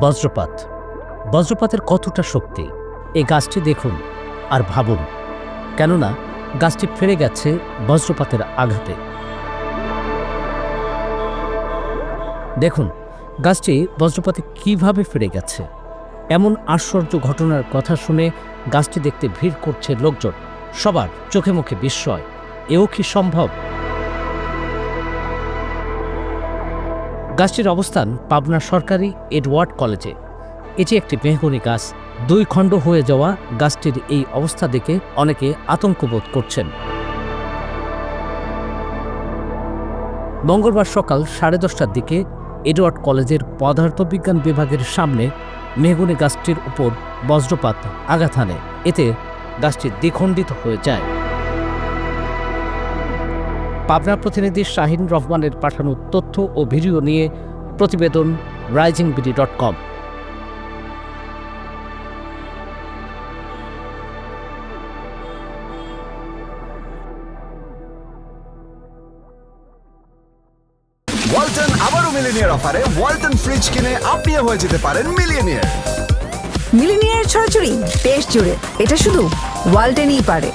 বজ্রপাত। বজ্রপাতের কতটা শক্তি? এই গাছটি দেখুন আর ভাবুন। কেননা, গাছটি ফেরে গেছে বজ্রপাতের আঘাতে। দেখুন, গাছটি বজ্রপাতে কীভাবে ফিরে গেছে। এমন আশ্চর্য ঘটনার কথা শুনে গাছটি দেখতে ভিড় করছে লোকজন। সবার চোখে মুখে বিস্ময়। এও কি সম্ভব? গাছটির অবস্থান পাবনার সরকারি এডওয়ার্ড কলেজে। এটি একটি মেহগনি গাছ। দুই খণ্ড হয়ে যাওয়া গাছটির এই অবস্থা দেখে অনেকে আতঙ্ক বোধ করছেন। মঙ্গলবার সকাল সাড়ে দশটার দিকে এডওয়ার্ড কলেজের পদার্থবিজ্ঞান বিভাগের সামনে মেহগুনি গাছটির উপর বজ্রপাত আঘাত হানে। এতে গাছটি দ্বিখণ্ডিত হয়ে যায়। পাবনা প্রতিনিধি শাহিন রহমানের পাঠানো তথ্য ও ভিডিও নিয়ে প্রতিবেদন rising BD dot com. Walton আবারও মিলিনিয়ার অফারে ওয়ালটন ফ্রিজ কিনে আপনিও হয়ে যেতে পারেন মিলিয়নিয়ার মিলিনিয়ার ছড়াছড়ি দেশ জুড়ে এটা শুধু ওয়ালটেনই পারে।